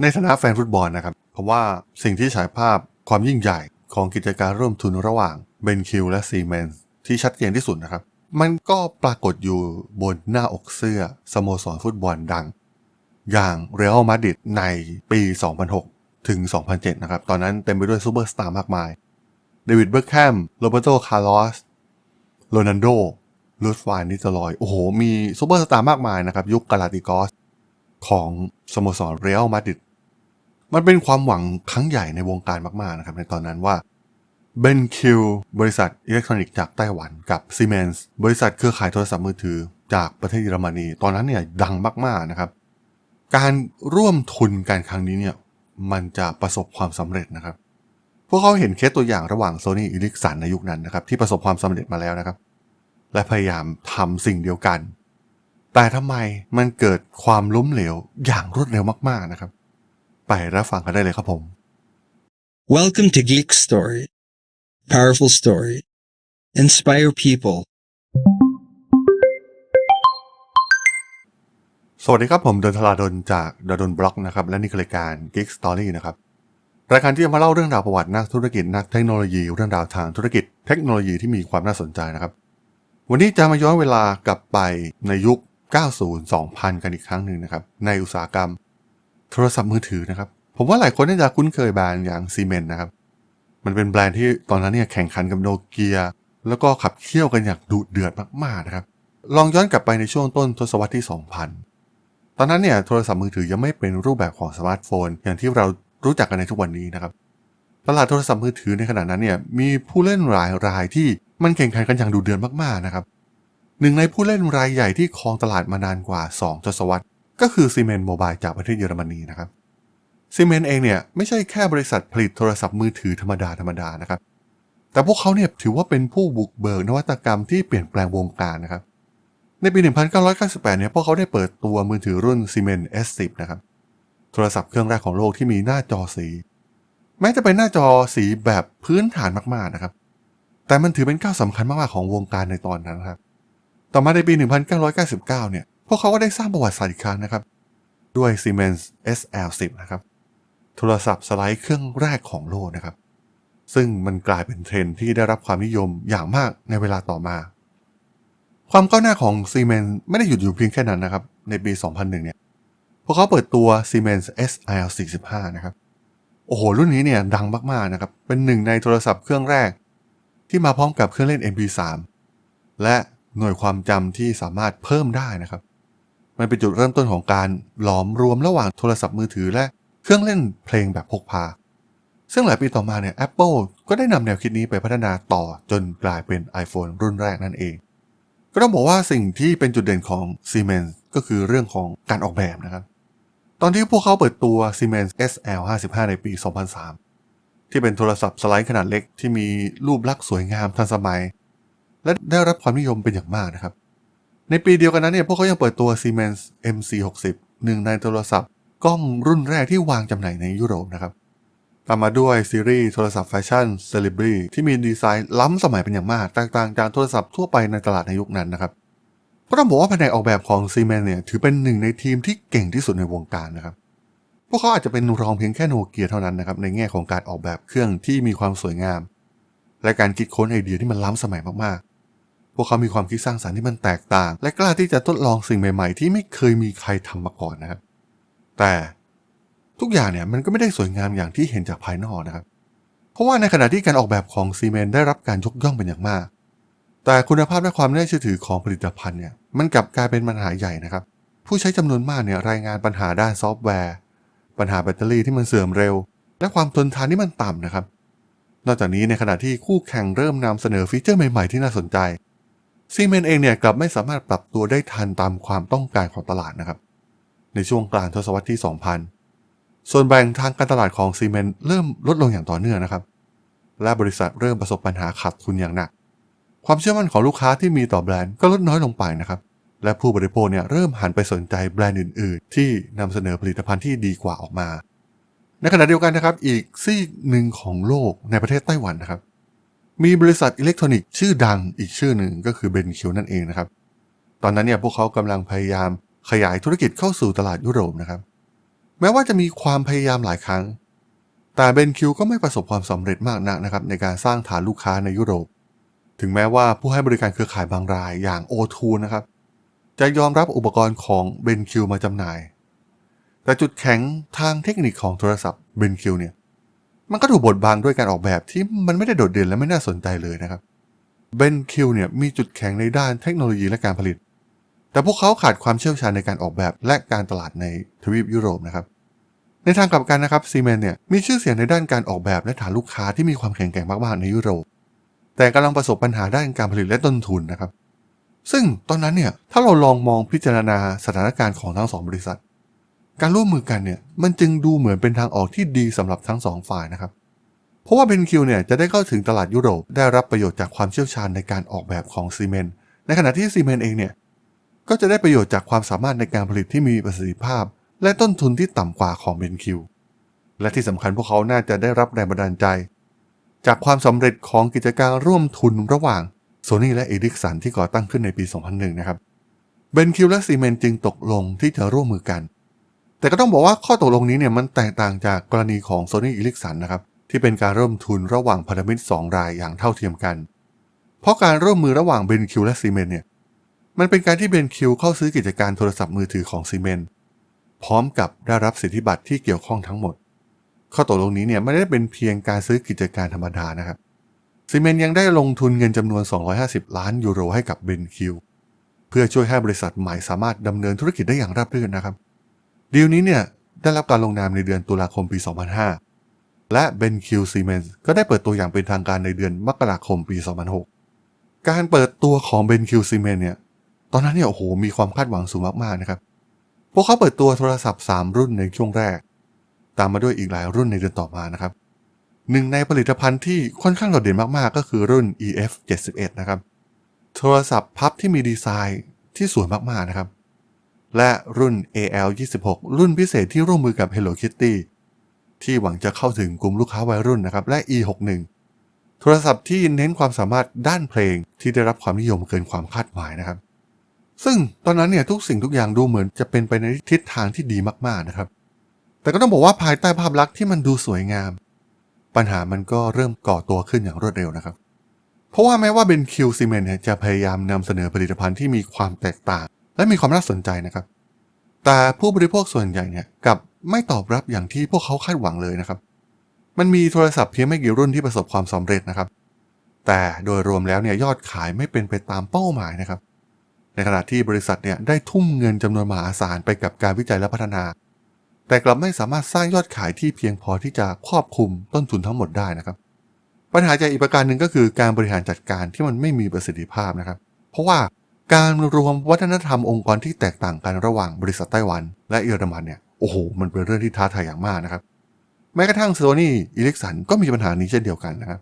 ในฐานะแฟนฟุตบอลนะครับผมว่าสิ่งที่ฉายภาพความยิ่งใหญ่ของกิจการร่วมทุนระหว่างเบนคิวและซีเมนส์ที่ชัดเจนที่สุดนะครับ มันก็ปรากฏอยู่บนหน้าอกเสื้อสโมสรฟุตบอลดัง อย่างเรอัลมาดริดในปี 2006 ถึง 2007 นะครับ ตอนนั้นเต็มไปด้วยซูเปอร์สตาร์มากมาย เดวิดเบคแฮมโรเบโตคาร์ลอสโรนัลโดลูสฟานนิสลอย โอ้โห มีซูเปอร์สตาร์มากมายนะครับ ยุคกาลาติกอสของสโมสรเรอัลมาดริด มันเป็นความหวังครั้งใหญ่ในวงการมากๆนะครับในตอนนั้นว่าเบนคิวบริษัทอิเล็กทรอนิกส์จากไต้หวันกับซีเมนส์บริษัทเครือข่ายโทรศัพท์มือถือจากประเทศเยอรมนี ตอนนั้นเนี่ยดังมากๆนะครับ การร่วมทุนการครั้งนี้เนี่ยมันจะประสบความสำเร็จนะครับ พวกเขาเห็นเคสตัวอย่างระหว่างโซนี่อิลิกสันในยุคนั้นนะครับที่ประสบความสำเร็จมาแล้วนะครับ และพยายามทำสิ่งเดียวกัน แต่ทำไมมันเกิดความล้มเหลวอย่างรวดเร็วมากๆนะครับ ไปรับฟังกันได้เลยครับผม Welcome to Geek Story. Powerful story. Inspire people. สวัสดีครับผมดนทลาดนจากดนบล็อกนะครับ และนี่คือรายการ Geek Story นะครับ รายการที่จะมาเล่าเรื่องราวประวัตินักธุรกิจนักเทคโนโลยี เรื่องราวทางธุรกิจ เทคโนโลยีที่มีความน่าสนใจนะครับ วันนี้จะมาย้อนเวลากลับไปในยุค 90 2000 กันอีกครั้งหนึ่งนะครับ ในอุตสาหกรรม โทรศัพท์มือถือนะครับ ผมว่าหลายคนน่าจะคุ้นเคยแบรนด์อย่างซีเมนนะครับ มันเป็นแบรนด์ที่ตอนนั้นเนี่ยแข่งขันกับโนเกียแล้วก็ขับเคี่ยวกันอย่างดุเดือดมากๆนะครับ ลองย้อนกลับไปในช่วงต้นทศวรรษที่ 2000 ตอนนั้นเนี่ยโทรศัพท์มือถือยังไม่เป็นรูปแบบของสมาร์ทโฟน อย่างที่เรารู้จักกันในทุกวันนี้นะครับ ตลาดโทรศัพท์มือถือในขณะนั้นเนี่ยมีผู้เล่นรายรายที่มันแข่งขันกันอย่างดุเดือดมากๆนะครับหนึ่งในผู้เล่นรายใหญ่ที่ครองตลาดมานานกว่า 2 ทศวรรษ ก็คือซีเมนโมบายจากประเทศเยอรมนีนะครับซีเมนเองเนี่ยไม่ใช่แค่บริษัทผลิตโทรศัพท์มือถือธรรมดาธรรมดานะครับ แต่พวกเขาเนี่ยถือว่าเป็นผู้บุกเบิกนวัตกรรมที่เปลี่ยนแปลงวงการนะครับ ในปี 1998 เนี่ยพวกเขาได้เปิดตัวมือถือรุ่น Siemens S10 นะครับโทรศัพท์เครื่องแรกของโลกที่มีหน้าจอสี แม้จะเป็นหน้าจอสีแบบพื้นฐานมากๆนะครับ แต่มันถือเป็นก้าวสำคัญมากๆของวงการในตอนนั้นครับ ต่อมาในปี 1999 เนี่ย พวกเขาก็ได้สร้างประวัติศาสตร์อีกครั้งนะครับ ด้วย Siemens SL10 นะครับ โทรศัพท์สไลด์เครื่องแรกของโลกนะครับ ซึ่งมันกลายเป็นเทรนที่ได้รับความนิยมอย่างมากในเวลาต่อมา ความก้าวหน้าของ Siemens ไม่ได้หยุดอยู่เพียงแค่นั้นนะครับ ในปี 2001 เนี่ย พวกเขาเปิดตัว Siemens SL45 นะครับ โอ้โห รุ่นนี้เนี่ยดังมากๆนะครับ เป็นหนึ่งในโทรศัพท์เครื่องแรก ที่มาพร้อมกับเครื่องเล่น MP3 และหน่วยความจำที่สามารถเพิ่มได้นะครับ มันเป็นจุดเริ่มต้นของการหลอมรวมระหว่างโทรศัพท์มือถือและเครื่องเล่นเพลงแบบพกพา ซึ่งหลายปีต่อมาเนี่ย Apple ก็ได้นำแนวคิดนี้ไปพัฒนาต่อจนกลายเป็น iPhone รุ่นแรกนั่นเอง ก็ต้องบอกว่าสิ่งที่เป็นจุดเด่นของ Siemens ก็คือเรื่องของการออกแบบนะครับ ตอนที่พวกเขาเปิดตัว Siemens SL55 ในปี 2003 ที่เป็นโทรศัพท์สไลด์ขนาดเล็กที่มีรูปลักษณ์สวยงามทันสมัย และได้รับความนิยมเป็นอย่างมากนะครับ ในปีเดียวกันนั้นเนี่ยพวกเขายังเปิดตัว Siemens MC60 หนึ่งในโทรศัพท์กล้องรุ่นแรกที่วางจำหน่ายในยุโรปนะครับตามมาด้วยซีรีส์โทรศัพท์แฟชั่น c e l e b r i ที่มีดีไซน์ล้ำสมัยเป็นอย่างมาก แตกต่างจากโทรศัพท์ทั่วไปในตลาดในยุคนั้นนะครับก็ต้องบอกว่าแผนกออกแบบของ Siemens เนี่ยถือเป็นหนึ่งในทีมที่เก่งที่สุดในวงการนะครับ พวกเขาอาจจะเป็นรองเพียงแค่โนเกียเท่านั้นนะครับในแง่ของการออกแบบเครื่องที่มีความสวยงาม และการคิดค้นไอเดียที่มันล้ำสมัยมากๆ พวกเขามีความคิดสร้างสรรค์ที่มันแตกต่าง และกล้าที่จะทดลองสิ่งใหม่ๆ ที่ไม่เคยมีใครทำมาก่อนนะครับ แต่ทุกอย่างเนี่ยมันก็ไม่ได้สวยงามอย่างที่เห็นจากภายนอกนะครับ เพราะว่าในขณะที่การออกแบบของซีเมนได้รับการยกย่องเป็นอย่างมาก แต่คุณภาพและความน่าเชื่อถือของผลิตภัณฑ์เนี่ยมันกลับกลายเป็นปัญหาใหญ่นะครับ ผู้ใช้จำนวนมากเนี่ยรายงานปัญหาด้านซอฟต์แวร์ ปัญหาแบตเตอรี่ที่มันเสื่อมเร็ว และความทนทานที่มันต่ำนะครับ นอกจากนี้ในขณะที่คู่แข่งเริ่มนำเสนอฟีเจอร์ใหม่ๆที่น่าสนใจ ซีเมนเองเนี่ยกลับไม่สามารถปรับตัวได้ทันตามความต้องการของตลาดนะครับ ในช่วงกลางทศวรรษที่ 2000 ส่วนแบ่งทางการตลาดของซีเมนเริ่มลดลงอย่างต่อเนื่องนะครับ และบริษัทเริ่มประสบปัญหาขาดทุนอย่างหนัก ความเชื่อมั่นของลูกค้าที่มีต่อแบรนด์ก็ลดน้อยลงไปนะครับ และผู้บริโภคเนี่ยเริ่มหันไปสนใจแบรนด์อื่น ๆ ที่นำเสนอผลิตภัณฑ์ที่ดีกว่าออกมา ในขณะเดียวกันนะครับ อีกซีกหนึ่งของโลกในประเทศไต้หวันนะครับ มีบริษัทอิเล็กทรอนิกส์ชื่อดังอีกชื่อหนึ่งก็คือเบนคิวนั่นเองนะครับ ตอนนั้นเนี่ยพวกเขากำลังพยายามขยายธุรกิจเข้าสู่ตลาดยุโรปนะครับ แม้ว่าจะมีความพยายามหลายครั้ง แต่เบนคิวก็ไม่ประสบความสำเร็จมากนักนะครับในการสร้างฐานลูกค้าในยุโรป ถึงแม้ว่าผู้ให้บริการเครือข่ายบางรายอย่าง O2 นะครับ จะยอมรับอุปกรณ์ของเบนคิวมาจำหน่าย แต่จุดแข็งทางเทคนิคของโทรศัพท์เบนคิวเนี่ย มันก็ถูกบดบังด้วยการออกแบบที่มันไม่ได้โดดเด่นและไม่น่าสนใจเลยนะครับเบนคิวเนี่ยมีจุดแข็งในด้านเทคโนโลยีและการผลิต แต่พวกเขาขาดความเชี่ยวชาญในการออกแบบและการตลาดในทวีปยุโรปนะครับ ในทางกลับกันนะครับซีเมนเนี่ยมีชื่อเสียงในด้านการออกแบบและฐานลูกค้าที่มีความแข็งแกร่งมากๆในยุโรป แต่กำลังประสบปัญหาด้านการผลิตและต้นทุนนะครับ ซึ่งตอนนั้นเนี่ยถ้าเราลองมองพิจารณาสถานการณ์ของทั้งสองบริษัท การร่วมมือกันเนี่ยมันจึงดูเหมือนเป็นทางออกที่ดีสำหรับทั้งสองฝ่ายนะครับ เพราะว่าเบนคิวเนี่ยจะได้เข้าถึงตลาดยุโรปได้รับประโยชน์จากความเชี่ยวชาญในการออกแบบของซีเมนต์ในขณะที่ซีเมนต์เองเนี่ยก็จะได้ประโยชน์จากความสามารถในการผลิตที่มีประสิทธิภาพ และต้นทุนที่ต่ำกว่าของเบนคิวและที่สำคัญพวกเขาน่าจะได้รับแรงบันดาลใจ จากความสำเร็จของกิจการร่วมทุนระหว่างโซนี่และเอริกสันที่ก่อตั้งขึ้นในปี 2001 นะครับเบนคิวและซีเมนต์จึงตกลงที่จะร่วมมือกัน แต่ก็ต้องบอกว่าข้อตกลงนี้เนี่ยมันแตกต่างจากกรณีของโซนี่อีลิกสันนะครับที่เป็นการร่วมทุนระหว่างพันธมิตร2 รายอย่างเท่าเทียมกัน เพราะการร่วมมือระหว่างเบนคิวและซีเมนเนี่ยมันเป็นการที่เบนคิวเข้าซื้อกิจการโทรศัพท์มือถือของซีเมนต์พร้อมกับได้รับสิทธิบัตรที่เกี่ยวข้องทั้งหมด ข้อตกลงนี้เนี่ยไม่ได้เป็นเพียงการซื้อกิจการธรรมดานะครับซีเมนยังได้ลงทุนเงินจำนวน 250 ล้านยูโรให้กับเบนคิวเพื่อช่วยให้บริษัทใหม่สามารถดำเนินธุรกิจได้อย่างราบรื่นนะครับ ดีลนี้เนี่ยได้รับการลงนามในเดือนตุลาคมปี 2005 และ BenQ Siemens ก็ได้เปิดตัวอย่างเป็นทางการในเดือนมกราคมปี 2006 การเปิดตัวของ BenQ Siemens เนี่ยตอนนั้นเนี่ยโอ้โหมีความคาดหวังสูงมากๆนะครับพวกเขาเปิดตัวโทรศัพท์ 3 รุ่นในช่วงแรก ตามมาด้วยอีกหลายรุ่นในเดือนต่อมานะครับหนึ่งในผลิตภัณฑ์ที่ค่อนข้างโดดเด่นมากๆ ก็คือรุ่น EF 71 นะครับ โทรศัพท์พับที่มีดีไซน์ที่สวยมากๆนะครับ และรุ่น AL 26 รุ่นพิเศษที่ร่วมมือกับ Hello Kitty ที่หวังจะเข้าถึงกลุ่มลูกค้าวัยรุ่นนะครับและ E 6 1 โทรศัพท์ที่เน้นความสามารถด้านเพลงที่ได้รับความนิยมเกินความคาดหมายนะครับ ซึ่งตอนนั้นเนี่ยทุกสิ่งทุกอย่างดูเหมือนจะเป็นไปในทิศทางที่ดีมากๆนะครับ แต่ก็ต้องบอกว่าภายใต้ภาพลักษณ์ที่มันดูสวยงาม ปัญหามันก็เริ่มก่อตัวขึ้นอย่างรวดเร็วนะครับ เพราะว่าแม้ว่าเบนคิวซีเมนจะพยายามนำเสนอผลิตภัณฑ์ที่มีความแตกต่าง และมีความน่าสนใจนะครับ แต่ผู้บริโภคส่วนใหญ่เนี่ยกับไม่ตอบรับอย่างที่พวกเขาคาดหวังเลยนะครับ มันมีโทรศัพท์เพียงไม่กี่รุ่นที่ประสบความสำเร็จนะครับ แต่โดยรวมแล้วเนี่ยยอดขายไม่เป็นไปตามเป้าหมายนะครับ ในขณะที่บริษัทเนี่ยได้ทุ่มเงินจำนวนมหาศาลไปกับการวิจัยและพัฒนา แต่กลับไม่สามารถสร้างยอดขายที่เพียงพอที่จะครอบคลุมต้นทุนทั้งหมดได้นะครับ ปัญหาใจอีกประการหนึ่งก็คือการบริหารจัดการที่มันไม่มีประสิทธิภาพนะครับ เพราะว่า การรวมวัฒนธรรมองค์กรที่แตกต่างกันระหว่างบริษัทไต้หวัน และเยอรมันเนี่ยโอ้โห มันเป็นเรื่องที่ท้าทายอย่างมากนะครับ แม้กระทั่งโซนี่อิเล็กสันก็มีปัญหานี้เช่นเดียวกันนะครับ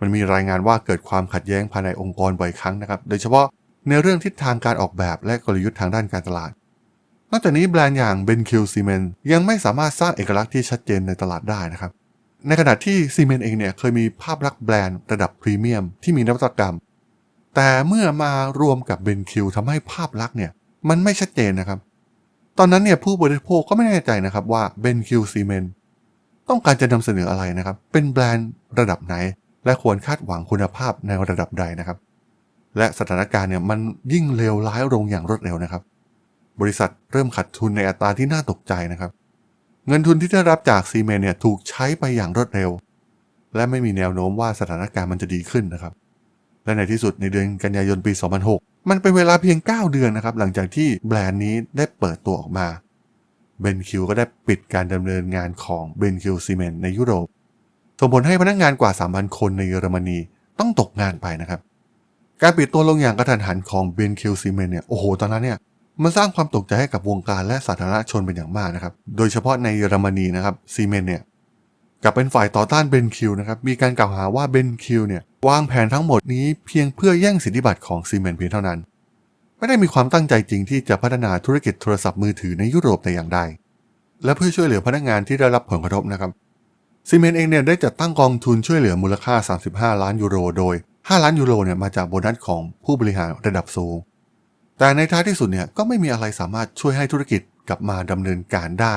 มันมีรายงานว่าเกิดความขัดแย้งภายในองค์กรบ่อยครั้งนะครับโดยเฉพาะในเรื่องทิศทางการออกแบบและกลยุทธ์ทางด้านการตลาดนอกจากนี้แบรนด์อย่าง BenQ Cement ยังไม่สามารถสร้างเอกลักษณ์ที่ชัดเจนในตลาดได้นะครับ ในขณะที่ซีเมนเองเนี่ยเคยมีภาพลักษณ์แบรนด์ระดับพรีเมียมที่มีนวัตกรรม แต่เมื่อมารวมกับ BenQ ทำให้ภาพลักษณ์เนี่ยมันไม่ชัดเจนนะครับ ตอนนั้นเนี่ยผู้บริโภคก็ไม่แน่ใจนะครับว่า BenQ Cement ต้องการจะนำเสนออะไรนะครับ เป็นแบรนด์ระดับไหน และควรคาดหวังคุณภาพในระดับใดนะครับ และสถานการณ์เนี่ยมันยิ่งเลวร้ายลงอย่างรวดเร็วนะครับ บริษัทเริ่มขาดทุนในอัตราที่น่าตกใจนะครับ เงินทุนที่ได้รับจากซีเมนเนี่ยถูกใช้ไปอย่างรวดเร็ว และไม่มีแนวโน้มว่าสถานการณ์มันจะดีขึ้นนะครับ และในที่สุดในเดือนกันยายนปี 2006 มันเป็นเวลาเพียง 9 เดือนนะครับหลังจากที่แบรนด์นี้ได้เปิดตัวออกมาเบนคิวก็ได้ปิดการดำเนินงานของเบนคิวซีเมนในยุโรปส่งผลให้พนักงานกว่า 3,000 คนในเยอรมนีต้องตกงานไปนะครับ การปิดตัวลงอย่างกระทันหันของเบนคิวซีเมนเนี่ยโอ้โหตอนนั้นเนี่ยมันสร้างความตกใจให้กับวงการและสาธารณชนเป็นอย่างมากนะครับ โดยเฉพาะในเยอรมนีนะครับซีเมนเนี่ยกลับเป็นฝ่ายต่อต้านเบนคิวนะครับ มีการกล่าวหาว่าเบนคิวเนี่ย วางแผนทั้งหมดนี้เพียงเพื่อแย่งสิทธิบัตรของซีเมนเพียงเท่านั้น ไม่ได้มีความตั้งใจจริงที่จะพัฒนาธุรกิจโทรศัพท์มือถือในยุโรปแต่อย่างใด และเพื่อช่วยเหลือพนักงานที่ได้รับผลกระทบนะครับซีเมนเองเนี่ยได้จัดตั้งกองทุนช่วยเหลือมูลค่า 35 ล้านยูโร โดย 5 ล้านยูโรเนี่ยมาจากโบนัสของผู้บริหารระดับสูง แต่ในท้ายที่สุดเนี่ยก็ไม่มีอะไรสามารถช่วยให้ธุรกิจกลับมาดำเนินการได้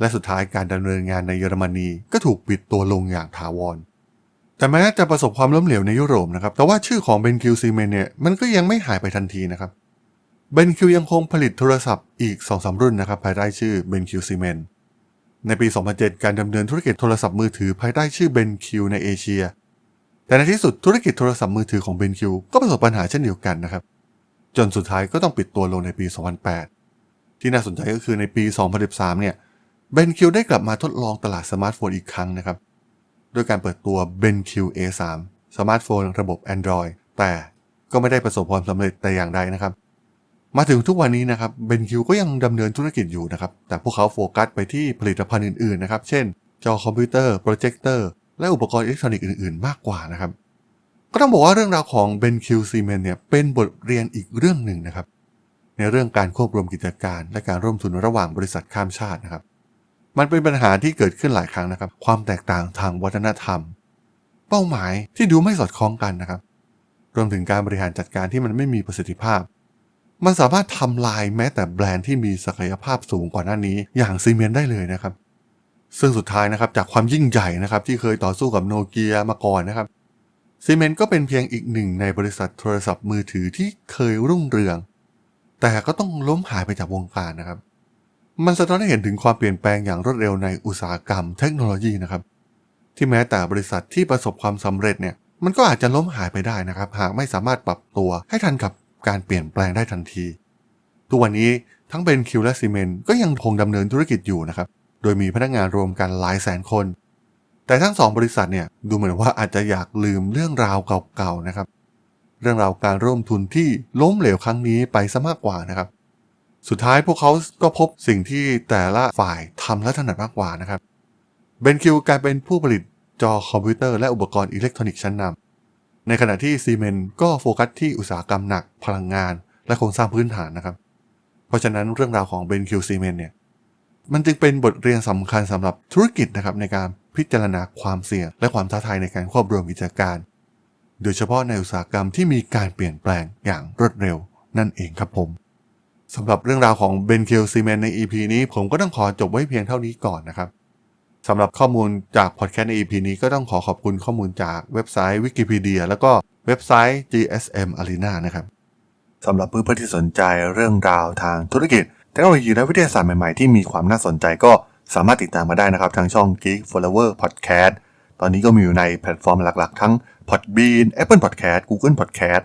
และสุดท้ายการดำเนินงานในเยอรมนีก็ถูกปิดตัวลงอย่างถาวร แต่แม้จะประสบความล้มเหลวในยุโรปนะครับ แต่ว่าชื่อของเบนคิวซีเมนเนี่ยมันก็ยังไม่หายไปทันทีนะครับ เบนคิวยังคงผลิตโทรศัพท์อีก2อสรุ่นนะครับ ภายใต้ชื่อเบนคิวซีเมนในปี 2007 การดำเนินธุรกิจโทรศัพท์มือถือภายใต้ชื่อเบนคิวในเอเชีย แต่ในที่สุดธุรกิจโทรศัพท์มือถือของเบนคิวก็ประสบปัญหาเช่นเดียวกันนะครับ จนสุดท้ายก็ต้องปิดตัวลงในปี 2008 ที่น่าสนใจก็คือในปี 2013 เนี่ยเบนคิวได้กลับมาทดลองตลาดสมาร์ทโฟนอีกครั้งนะครับ โดยการเปิดตัว BenQ A3 สมาร์ทโฟนระบบ Android แต่ก็ไม่ได้ประสบความสำเร็จแต่อย่างใดนะครับ มาถึงทุกวันนี้นะครับ BenQ ก็ยังดำเนินธุรกิจอยู่นะครับ แต่พวกเขาโฟกัสไปที่ผลิตภัณฑ์อื่นๆนะครับ เช่น จอคอมพิวเตอร์ โปรเจคเตอร์ และอุปกรณ์อิเล็กทรอนิกส์อื่นๆ มากกว่านะครับ ก็ต้องบอกว่าเรื่องราวของ BenQ Cement เนี่ยเป็นบทเรียนอีกเรื่องหนึ่งนะครับในเรื่องการควบรวมกิจการและการร่วมทุนระหว่างบริษัทข้ามชาตินะครับ มันเป็นปัญหาที่เกิดขึ้นหลายครั้งนะครับ ความแตกต่างทางวัฒนธรรม เป้าหมายที่ดูไม่สอดคล้องกันนะครับ รวมถึงการบริหารจัดการที่มันไม่มีประสิทธิภาพ มันสามารถทำลายแม้แต่แบรนด์ที่มีศักยภาพสูงกว่าหน้านี้ อย่างซีเมนได้เลยนะครับ ซึ่งสุดท้ายนะครับจากความยิ่งใหญ่นะครับที่เคยต่อสู้กับโนเกียมาก่อนนะครับซีเมนก็เป็นเพียงอีกหนึ่งในบริษัทโทรศัพท์มือถือที่เคยรุ่งเรือง แต่ก็ต้องล้มหายไปจากวงการนะครับ มันสะท้อนให้เห็นถึงความเปลี่ยนแปลงอย่างรวดเร็วในอุตสาหกรรมเทคโนโลยีนะครับ ที่แม้แต่บริษัทที่ประสบความสำเร็จเนี่ยมันก็อาจจะล้มหายไปได้นะครับ หากไม่สามารถปรับตัวให้ทันกับการเปลี่ยนแปลงได้ทันที ทุกวันนี้ทั้งเบนคิวและซีเมนก็ยังคงดำเนินธุรกิจอยู่นะครับ โดยมีพนักงานรวมกันหลายแสนคน แต่ทั้งสองบริษัทเนี่ยดูเหมือนว่าอาจจะอยากลืมเรื่องราวเก่าๆนะครับ เรื่องราวการร่วมทุนที่ล้มเหลวครั้งนี้ไปซะมากกว่านะครับ สุดท้ายพวกเขาก็พบสิ่งที่แต่ละฝ่ายทำและถนัดมากกว่านะครับ เบนคิวกลายเป็นผู้ผลิตจอคอมพิวเตอร์และอุปกรณ์อิเล็กทรอนิกส์ชั้นนำในขณะที่ซีเมนก็โฟกัสที่อุตสาหกรรมหนักพลังงาน และโครงสร้างพื้นฐานนะครับ เพราะฉะนั้นเรื่องราวของเบนคิวซีเมนเนี่ยมันจึงเป็นบทเรียนสำคัญสำหรับธุรกิจนะครับในการพิจารณาความเสี่ยง และความท้าทายในการควบรวมกิจการ โดยเฉพาะในอุตสาหกรรมที่มีการเปลี่ยนแปลงอย่างรวดเร็วนั่นเองครับผม สำหรับเรื่องราวของเบนเคิวซีเมนใน EP นี้ ผมก็ต้องขอจบไว้เพียงเท่านี้ก่อนนะครับสำหรับข้อมูลจากพอดแคสต์ใน EP นี้ก็ต้องขอขอบคุณข้อมูลจากเว็บไซต์ Wikipedia แล้วก็เว็บไซต์ GSM Arena นะครับสำหรับเพื่อนๆที่สนใจเรื่องราวทางธุรกิจเทคโนโลยีและวิทยาศาสตร์ใหม่ๆที่มีความน่าสนใจก็สามารถติดตามมาได้นะครับ ทางช่อง Geek Flower Podcast ตอนนี้ก็มีอยู่ในแพลตฟอร์มหลักๆ ทั้ง Podbean Apple Podcast Google Podcast